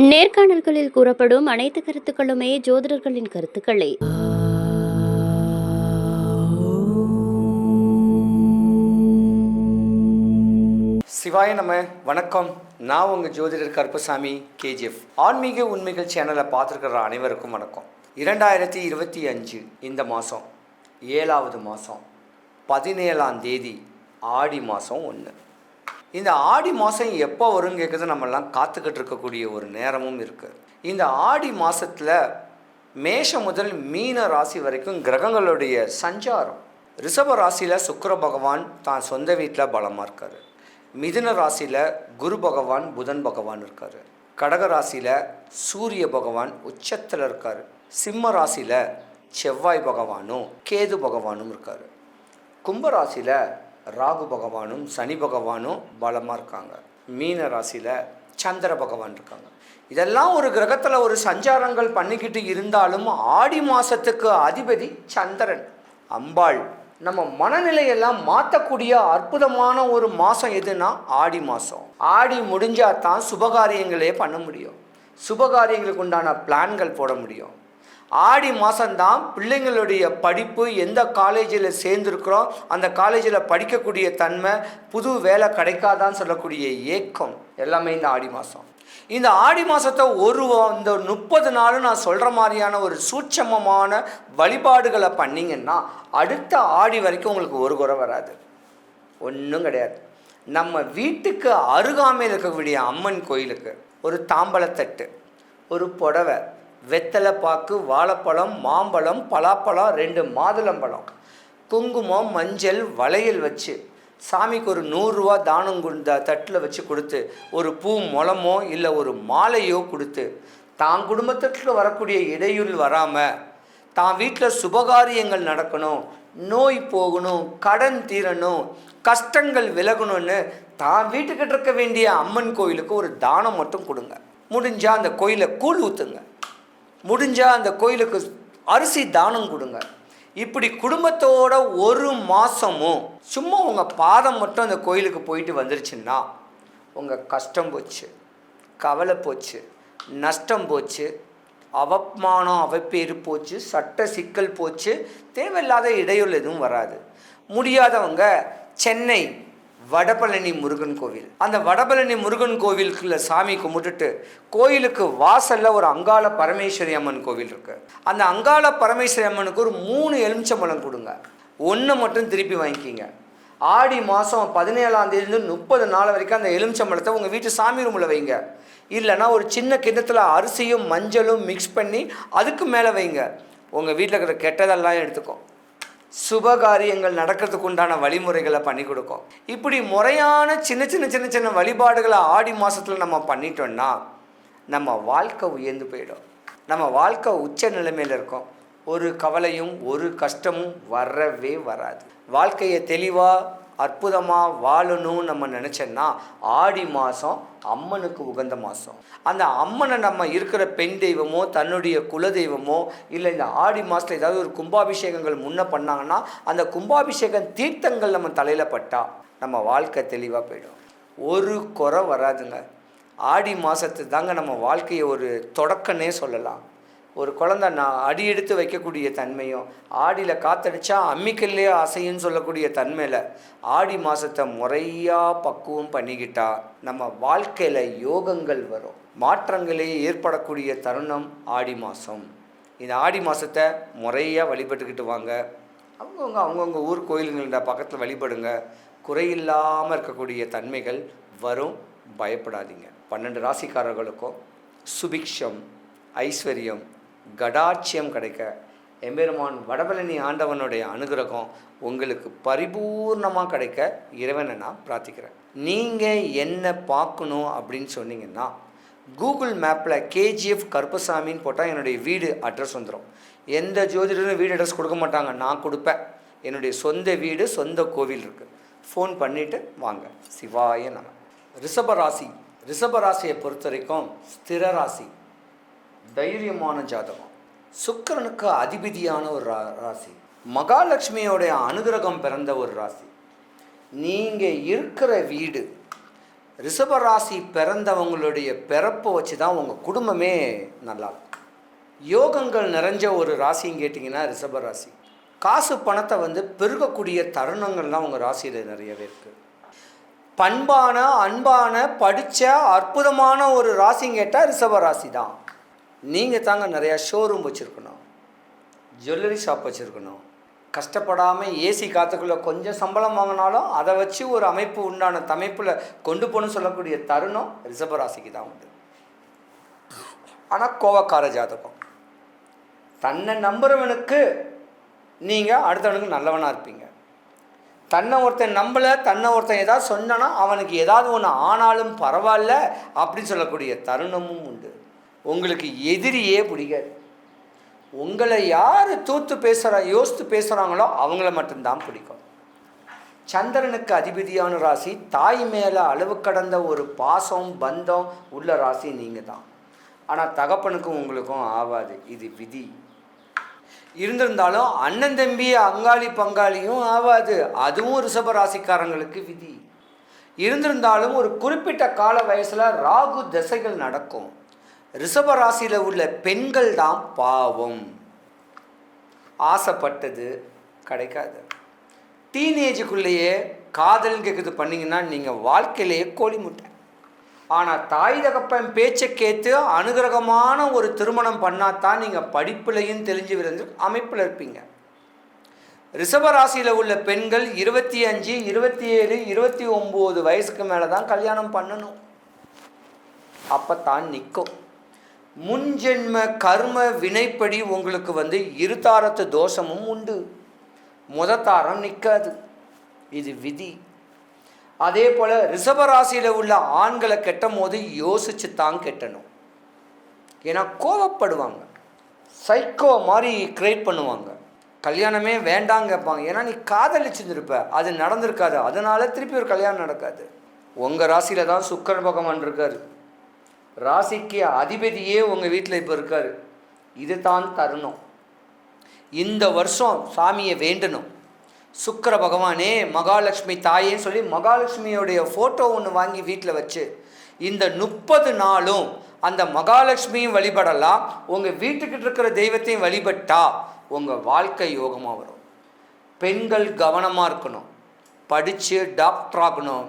நேர்காணல்களில் கூறப்படும் அனைத்து கருத்துக்களுமே ஜோதிடர்களின் கருத்துக்களே. சிவாய நம்ம வணக்கம். நான் உங்கள் ஜோதிடர் கருப்பசாமி கேஜிஎஃப். ஆன்மீக உண்மைகள் சேனலை பார்த்துருக்கிற அனைவருக்கும் வணக்கம். இரண்டாயிரத்தி இருபத்தி அஞ்சு இந்த மாதம் ஏழாவது மாதம் பதினேழாம் தேதி ஆடி மாதம் ஒன்று இந்த ஆடி மாதம் எப்போ வரும் கேட்குறது நம்மெல்லாம் காத்துக்கிட்டு இருக்கக்கூடிய ஒரு நேரமும் இருக்குது இந்த ஆடி மாதத்தில் மேஷம் முதல் மீன ராசி வரைக்கும் கிரகங்களுடைய சஞ்சாரம். ரிஷப ராசியில் சுக்கர பகவான் தான் சொந்த வீட்டில் பலமாக இருக்கார். மிதுன ராசியில் குரு பகவான் புதன் பகவான் இருக்கார். கடக ராசியில் சூரிய பகவான் உச்சத்தில் இருக்கார். சிம்ம ராசியில் செவ்வாய் பகவானும் கேது பகவானும் இருக்கார். கும்பராசியில் ராகு பகவானும் சனி பகவானும் பலமாக இருக்காங்க. மீன ராசியில் சந்திர பகவான் இருக்காங்க. இதெல்லாம் ஒரு கிரகத்தில் ஒரு சஞ்சாரங்கள் பண்ணிக்கிட்டு இருந்தாலும் ஆடி மாதத்துக்கு அதிபதி சந்திரன். அம்பாள். நம்ம மனநிலையெல்லாம் மாற்றக்கூடிய அற்புதமான ஒரு மாதம் எதுனா ஆடி மாதம் ஆடி முடிஞ்சால் தான் சுபகாரியங்களே பண்ண முடியும். சுபகாரியங்களுக்கு உண்டான பிளான்கள் போட முடியும். ஆடி மாதம்தான் பிள்ளைங்களுடைய படிப்பு எந்த காலேஜில் சேர்ந்துருக்குறோம் அந்த காலேஜில் படிக்கக்கூடிய தன்மை புது வேலை கிடைக்காதான்னு சொல்லக்கூடிய ஏக்கம் எல்லாமே இந்த ஆடி மாதம் இந்த ஆடி மாதத்தை ஒரு இந்த முப்பது நாளும் நான் சொல்கிற மாதிரியான ஒரு சூட்சமமான வழிபாடுகளை பண்ணிங்கன்னா அடுத்த ஆடி வரைக்கும் உங்களுக்கு ஒரு குறை வராது. ஒன்றும் கிடையாது. நம்ம வீட்டுக்கு அருகாமையில் இருக்கக்கூடிய அம்மன் கோயிலுக்கு ஒரு தாம்பலத்தட்டு ஒரு புடவை வெத்தலை பாக்கு வாழைப்பழம் மாம்பழம் பலாப்பழம் ரெண்டு மாதுளம்பழம் குங்குமம் மஞ்சள் வளையல் வச்சு சாமிக்கு ஒரு நூறுரூவா தானம் குண்ட தட்டில் வச்சு கொடுத்து ஒரு பூ முளமோ இல்லை ஒரு மாலையோ கொடுத்து தான் குடும்பத்திற்கு வரக்கூடிய இடையூறு வராமல் தான் வீட்டில் சுபகாரியங்கள் நடக்கணும் நோய் போகணும் கடன் தீரணும் கஷ்டங்கள் விலகணும்னு தான் வீட்டுக்கிட்ட இருக்க வேண்டிய அம்மன் கோயிலுக்கு ஒரு தானம் மட்டும் கொடுங்க. முடிஞ்சால் அந்த கோயிலை கூழ் ஊற்றுங்க முடிஞ்சால் அந்த கோயிலுக்கு அரிசி தானம் கொடுங்க. இப்படி குடும்பத்தோட ஒரு மாதமும் சும்மா உங்கள் பாதம் மட்டும் அந்த கோயிலுக்கு போயிட்டு வந்துருச்சுன்னா உங்கள் கஷ்டம் போச்சு கவலை போச்சு நஷ்டம் போச்சு அவமானம் அவப்பேறு போச்சு சட்ட சிக்கல் போச்சு தேவையில்லாத இடையூறு எதுவும் வராது. முடியாதவங்க சென்னை வடபழனி முருகன் கோவில். அந்த வடபழனி முருகன் கோவிலுக்குள்ள சாமி கும்பிட்டுட்டு கோயிலுக்கு வாசல்ல ஒரு அங்காள பரமேஸ்வரி அம்மன் கோவில் இருக்கு. அந்த அங்காள பரமேஸ்வரி அம்மனுக்கு ஒரு மூணு எலுமிச்சம்பழம் கொடுங்க. ஒன்று மட்டும் திருப்பி வாங்கிக்கிங்க. ஆடி மாதம் பதினேழாம் தேதியிலிருந்து முப்பது நாள் வரைக்கும் அந்த எலுமிச்சம்பழத்தை உங்கள் வீட்டு சாமி ரூமில் வைங்க. இல்லைன்னா ஒரு சின்ன கிண்ணத்தில் அரிசியும் மஞ்சளும் மிக்ஸ் பண்ணி அதுக்கு மேலே வைங்க. உங்கள் வீட்டில் இருக்கிற கெட்டதெல்லாம் எடுத்துக்கும் சுபகாரியங்கள் நடக்கிறதுக்கு உண்டான வழிமுறைகளை பண்ணி கொடுக்கும். இப்படி முறையான சின்ன சின்ன சின்ன சின்ன வழிபாடுகளை ஆடி மாதத்தில் நம்ம பண்ணிட்டோம்னா நம்ம வாழ்க்கை உயர்ந்து போயிடும். நம்ம வாழ்க்கை உச்ச நிலைமையில் இருக்கும். ஒரு கவலையும் ஒரு கஷ்டமும் வரவே வராது. வாழ்க்கையை தெளிவாக அற்புதமாக வாழணும்னு நம்ம நினச்சோன்னா ஆடி மாதம் அம்மனுக்கு உகந்த மாதம் அந்த அம்மனை நம்ம இருக்கிற பெண் தெய்வமோ தன்னுடைய குல தெய்வமோ இல்லை இந்த ஆடி மாதத்தில் ஏதாவது ஒரு கும்பாபிஷேகங்கள் முன்ன பண்ணாங்கன்னா அந்த கும்பாபிஷேகம் தீர்த்தங்கள் நம்ம தலையில் பட்டால் நம்ம வாழ்க்கை தெளிவாக போயிடும். ஒரு குறை வராதுங்க. ஆடி மாதத்து தாங்க நம்ம வாழ்க்கையை ஒரு தொடக்கன்னே சொல்லலாம். ஒரு குழந்தை நான் அடி எடுத்து வைக்கக்கூடிய தன்மையும் ஆடியில் காத்தடிச்சா அம்மிக்கல்லே அசைன்னு சொல்லக்கூடிய தன்மையில் ஆடி மாதத்தை முறையாக பக்குவம் பண்ணிக்கிட்டா நம்ம வாழ்க்கையில் யோகங்கள் வரும். மாற்றங்களே ஏற்படக்கூடிய தருணம் ஆடி மாதம் இந்த ஆடி மாதத்தை முறையாக வழிபட்டுக்கிட்டு வாங்க அவங்கவுங்க அவங்கவுங்க ஊர் கோயிலுங்கள்ட பக்கத்தில் வழிபடுங்க. குறையில்லாமல் இருக்கக்கூடிய தன்மைகள் வரும். பயப்படாதீங்க. பன்னெண்டு ராசிக்காரர்களுக்கும் சுபிக்ஷம் ஐஸ்வர்யம் கடாட்சியம் கிடைக்க. எம்பெருமான் வடபழனி ஆண்டவனுடைய அனுகிரகம் உங்களுக்கு பரிபூர்ணமாக கிடைக்க இறைவனை நான் பிரார்த்திக்கிறேன். நீங்கள் என்ன பார்க்கணும் அப்படின்னு சொன்னீங்கன்னா கூகுள் மேப்பில் கேஜிஎஃப் கருப்பசாமின்னு போட்டால் என்னுடைய வீடு அட்ரஸ் வந்துடும் எந்த ஜோதிடரும் வீடு அட்ரஸ் கொடுக்க மாட்டாங்க. நான் கொடுப்பேன். என்னுடைய சொந்த வீடு சொந்த கோவில் இருக்குது ஃபோன் பண்ணிவிட்டு வாங்க. சிவாய நம. ரிஷபராசி. ரிஷபராசியை பொறுத்த வரைக்கும் ஸ்திர ராசி. தைரியமான ஜாதகம். சுக்கிரனுக்கு அதிபதியான ஒரு ரா- ராசி. மகாலட்சுமியோடைய அனுகிரகம் பிறந்த ஒரு ராசி. நீங்கள் இருக்கிற வீடு ரிஷபராசி பிறந்தவங்களுடைய பிறப்பை வச்சு தான் உங்கள் குடும்பமே நல்லா யோகங்கள் நிறைஞ்ச ஒரு ராசின்னு கேட்டிங்கன்னா ரிஷபராசி. காசு பணத்தை வந்து பெருகக்கூடிய தருணங்கள்லாம் உங்கள் ராசியில் நிறையவே இருக்குது பண்பான அன்பான படித்த அற்புதமான ஒரு ராசின்னு கேட்டால் ரிஷபராசி தான் நீங்கள் தாங்க நிறையா ஷோரூம் வச்சுருக்கணும். ஜுவல்லரி ஷாப் வச்சுருக்கணும். கஷ்டப்படாமல் ஏசி காற்றுக்குள்ளே கொஞ்சம் சம்பளம் வாங்கினாலும் அதை வச்சு ஒரு அமைப்பு உண்டான தமைப்பில் கொண்டு போகணும்னு சொல்லக்கூடிய தருணம் ரிஷபராசிக்கு தான் உண்டு. ஆனால் கோவக்கார ஜாதகம். தன்னை நம்புறவனுக்கு நீங்கள் அடுத்தவனுக்கு நல்லவனாக இருப்பீங்க. தன்னை ஒருத்தன் நம்பலை தன்னை ஒருத்தன் ஏதாவது சொன்னானா அவனுக்கு ஏதாவது ஒன்று ஆனாலும் பரவாயில்ல அப்படின்னு சொல்லக்கூடிய தருணமும் உண்டு. உங்களுக்கு எதிரியே பிடிக்காது. உங்களை யார் தூத்து பேசுகிறா யோசித்து பேசுகிறாங்களோ அவங்கள மட்டும்தான் பிடிக்கும். சந்திரனுக்கு அதிபதியான ராசி தாய் மேலே அளவு கடந்த ஒரு பாசம் பந்தம் உள்ள ராசி நீங்கள் தான் ஆனால் தகப்பனுக்கும் உங்களுக்கும் ஆகாது இது விதி. இருந்திருந்தாலும் அண்ணன் தம்பி அங்காளி பங்காளியும் ஆகாது அதுவும் ரிஷப ராசிக்காரங்களுக்கு விதி. இருந்திருந்தாலும் ஒரு குறிப்பிட்ட கால வயசில் ராகு திசைகள் நடக்கும். ரிஷப ராசியில் உள்ள பெண்கள் தான் பாவம். ஆசைப்பட்டது கிடைக்காது. டீனேஜுக்குள்ளேயே காதல் கேட்குறது பண்ணிங்கன்னா நீங்கள் வாழ்க்கையிலேயே கோழி முட்டை. ஆனால் தாய் தகப்பன் பேச்சை கேட்டு அனுகிரகமான ஒரு திருமணம் பண்ணாதான் நீங்கள் படிப்புலையும் தெரிஞ்சு விருந்து அமைப்பில் இருப்பீங்க. ரிஷபராசியில் உள்ள பெண்கள் இருபத்தி அஞ்சு இருபத்தி ஏழு இருபத்தி ஒம்பது வயசுக்கு மேலே தான் கல்யாணம் பண்ணணும். அப்போ தான் நிற்கும் முன்ஜென்ம கர்ம வினைப்படி உங்களுக்கு வந்து இருதாரத்து தோஷமும் உண்டு. முதத்தாரம் நிற்காது இது விதி. அதே போல் ரிஷபராசியில் உள்ள ஆண்களை கெட்டும் போது யோசிச்சு தான் கெட்டணும். ஏன்னா கோவப்படுவாங்க. சைக்கோ மாதிரி கிரியேட் பண்ணுவாங்க. கல்யாணமே வேண்டாங்க கேட்பாங்க ஏன்னா நீ காதலிச்சுருந்துருப்ப. அது நடந்திருக்காது. அதனால திருப்பி ஒரு கல்யாணம் நடக்காது. உங்கள் ராசியில் தான் சுக்கர பகவான் இருக்காரு. ராசிக்கு அதிபதியே உங்கள் வீட்டில் இப்போ இருக்கார். இது தான் தருணம். இந்த வருஷம் சாமியை வேண்டணும். சுக்கர பகவானே மகாலட்சுமி தாயேன்னு சொல்லி மகாலட்சுமியோடைய ஃபோட்டோ ஒன்று வாங்கி வீட்டில் வச்சு இந்த முப்பது நாளும் அந்த மகாலட்சுமியும் வழிபடலாம் உங்கள் வீட்டுக்கிட்ட இருக்கிற தெய்வத்தையும் வழிபட்டா உங்கள் வாழ்க்கை யோகமாக வரும். பெண்கள் கவனமாக இருக்கணும். படித்து டாக்டர் ஆகணும்.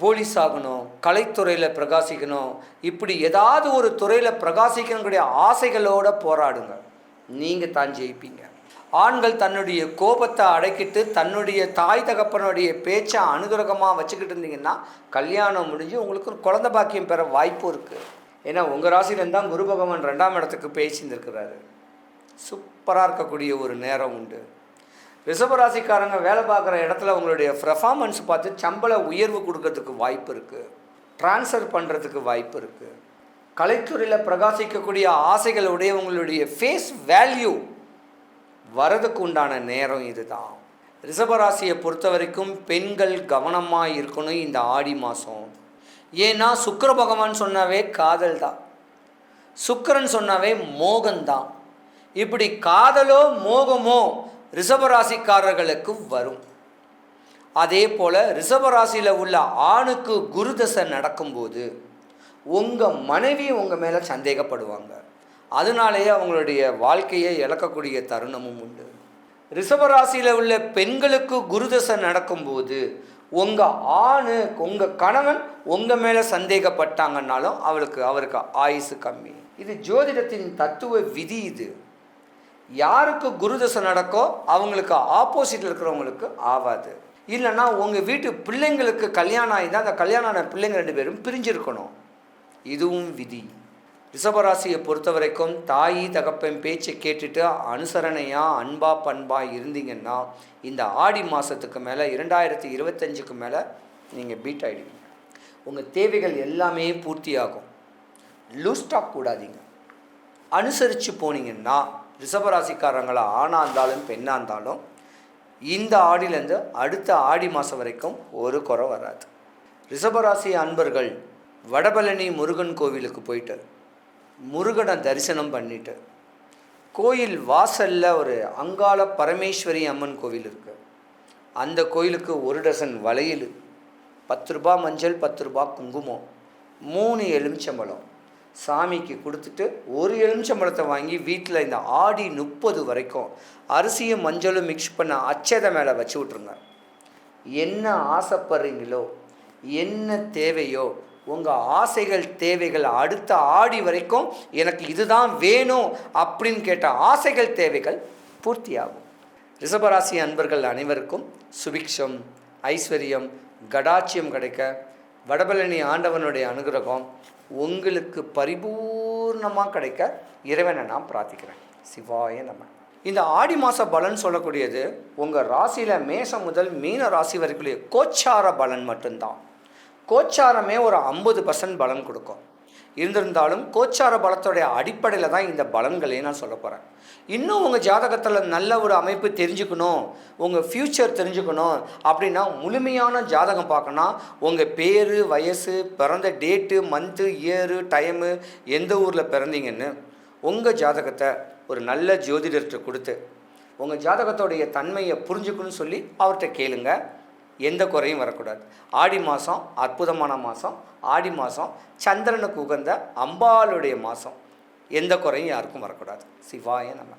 போலீஸ் ஆகணும் கலைத்துறையில் பிரகாசிக்கணும். இப்படி ஏதாவது ஒரு துறையில் பிரகாசிக்கணுங்கிற ஆசைகளோடு போராடுங்க. நீங்கள் தான் ஜெயிப்பீங்க. ஆண்கள் தன்னுடைய கோபத்தை அடக்கிட்டு தன்னுடைய தாய் தகப்பனுடைய பேச்சை அனுகிரகமாக வச்சுக்கிட்டு இருந்தீங்கன்னா கல்யாணம் முடிஞ்சு உங்களுக்கு ஒரு குழந்த பாக்கியம் பெற வாய்ப்பு இருக்குது ஏன்னா உங்கள் ராசியிலேருந்து தான் குரு பகவான் ரெண்டாம் இடத்துக்கு பேசியிருந்துருக்கிறாரு. சூப்பராக இருக்கக்கூடிய ஒரு நேரம் உண்டு. ரிஷபராசிக்காரங்க வேலை பார்க்குற இடத்துல உங்களுடைய பெர்ஃபார்மன்ஸ் பார்த்து சம்பள உயர்வு கொடுக்கறதுக்கு வாய்ப்பு இருக்குது ட்ரான்ஸ்ஃபர் பண்ணுறதுக்கு வாய்ப்பு இருக்குது கலைத்துறையில் பிரகாசிக்கக்கூடிய ஆசைகளுடைய உங்களுடைய ஃபேஸ் வேல்யூ வரதுக்கு உண்டான நேரம் இதுதான். ரிஷபராசியை பொறுத்த வரைக்கும் பெண்கள் கவனமாக இருக்கணும் இந்த ஆடி மாதம் ஏன்னா சுக்கர பகவான் சொன்னாவே காதல் தான். சுக்கரன் சொன்னாவே மோகன்தான். இப்படி காதலோ மோகமோ ரிஷபராசிக்காரர்களுக்கு வரும். அதே போல் ரிஷபராசியில் உள்ள ஆணுக்கு குருதசை நடக்கும்போது உங்கள் மனைவி உங்கள் மேலே சந்தேகப்படுவாங்க. அதனாலேயே அவங்களுடைய வாழ்க்கையை இழக்கக்கூடிய தருணமும் உண்டு. ரிஷபராசியில் உள்ள பெண்களுக்கு குருதசை நடக்கும்போது உங்கள் ஆணு உங்கள் கணவன் உங்கள் மேலே சந்தேகப்பட்டாங்கன்னாலும் அவளுக்கு அவருக்கு ஆயுசு கம்மி. இது ஜோதிடத்தின் தத்துவ விதி இது. யாருக்கு குருதசை நடக்கோ அவங்களுக்கு ஆப்போசிட்டில் இருக்கிறவங்களுக்கு ஆகாது இல்லைன்னா உங்கள் வீட்டு பிள்ளைங்களுக்கு கல்யாணம் ஆகிதான் அந்த கல்யாணம் ஆன பிள்ளைங்க ரெண்டு பேரும் பிரிஞ்சிருக்கணும். இதுவும் விதி. ரிஷபராசியை பொறுத்த வரைக்கும் தாய் தகப்பன் பேச்சை கேட்டுட்டு அனுசரணையாக அன்பா பண்பா இருந்தீங்கன்னா இந்த ஆடி மாதத்துக்கு மேலே இரண்டாயிரத்தி இருபத்தஞ்சுக்கு மேலே நீங்கள் பீட் ஆகிடுவீங்க உங்கள் தேவைகள் எல்லாமே பூர்த்தியாகும். லூஸ் கூடாதீங்க அனுசரித்து போனீங்கன்னா ரிஷபராசிக்காரங்களா ஆணாக இருந்தாலும் பெண்ணாக இருந்தாலும் இந்த ஆடிலேருந்து அடுத்த ஆடி மாதம் வரைக்கும் ஒரு குறை வராது. ரிஷபராசி அன்பர்கள் வடபழனி முருகன் கோவிலுக்கு போயிட்டு முருகனை தரிசனம் பண்ணிட்டு கோயில் வாசலில் ஒரு அங்காள பரமேஸ்வரி அம்மன் கோவில் இருக்குது அந்த கோயிலுக்கு ஒரு டசன் வளையல் பத்து ரூபா மஞ்சள் பத்து ரூபா குங்குமம் மூணு எலுமிச்சம்பழம். சாமிக்கு கொடுத்துட்டு ஒரு எலுமிச்சம்பழத்தை வாங்கி வீட்டில் இந்த ஆடி முப்பது வரைக்கும் அரிசியும் மஞ்சளும் மிக்ஸ் பண்ண அச்சதை மேலே வச்சு விட்ருங்க என்ன ஆசைப்படுறீங்களோ என்ன தேவையோ உங்கள் ஆசைகள் தேவைகள் அடுத்த ஆடி வரைக்கும் எனக்கு இதுதான் வேணும் அப்படின்னு கேட்ட ஆசைகள் தேவைகள் பூர்த்தியாகும். ரிஷபராசி அன்பர்கள் அனைவருக்கும் சுபிக்ஷம் ஐஸ்வர்யம் கடாட்சியம் கிடைக்க வடபழனி ஆண்டவனுடைய அனுகிரகம் உங்களுக்கு பரிபூர்ணமாக கிடைக்க இறைவனை நான் பிரார்த்திக்கிறேன். சிவாய நம்ம இந்த ஆடி மாத பலன் சொல்லக்கூடியது உங்கள் ராசியில் மேசம் முதல் மீன ராசி வரைக்குள்ளே கோச்சார பலன் மட்டும்தான். கோச்சாரமே ஒரு ஐம்பது பர்சன்ட் பலன் கொடுக்கும். இருந்திருந்தாலும் கோச்சார பலத்தோடைய அடிப்படையில் தான் இந்த பலன்களையும் நான் சொல்ல போகிறேன் இன்னும் உங்கள் ஜாதகத்தில் நல்ல ஒரு அமைப்பு தெரிஞ்சுக்கணும் உங்கள் ஃப்யூச்சர் தெரிஞ்சுக்கணும் அப்படின்னா முழுமையான ஜாதகம் பார்க்கணும் உங்கள் பேர் வயசு பிறந்த டேட்டு மந்த்து இயரு டைமு எந்த ஊரில் பிறந்தீங்கன்னு உங்கள் ஜாதகத்தை ஒரு நல்ல ஜோதிடர்கிட்ட கொடுத்து உங்கள் ஜாதகத்தோடைய தன்மையை புரிஞ்சுக்கணும்னு சொல்லி அவர்கிட்ட கேளுங்கள் எந்த குறையும் வரக்கூடாது. ஆடி மாதம் அற்புதமான மாதம் ஆடி மாதம் சந்திரனுக்கு உகந்த அம்பாளுடைய மாதம் எந்த குறையும் யாருக்கும் வரக்கூடாது. சிவாய நம்ம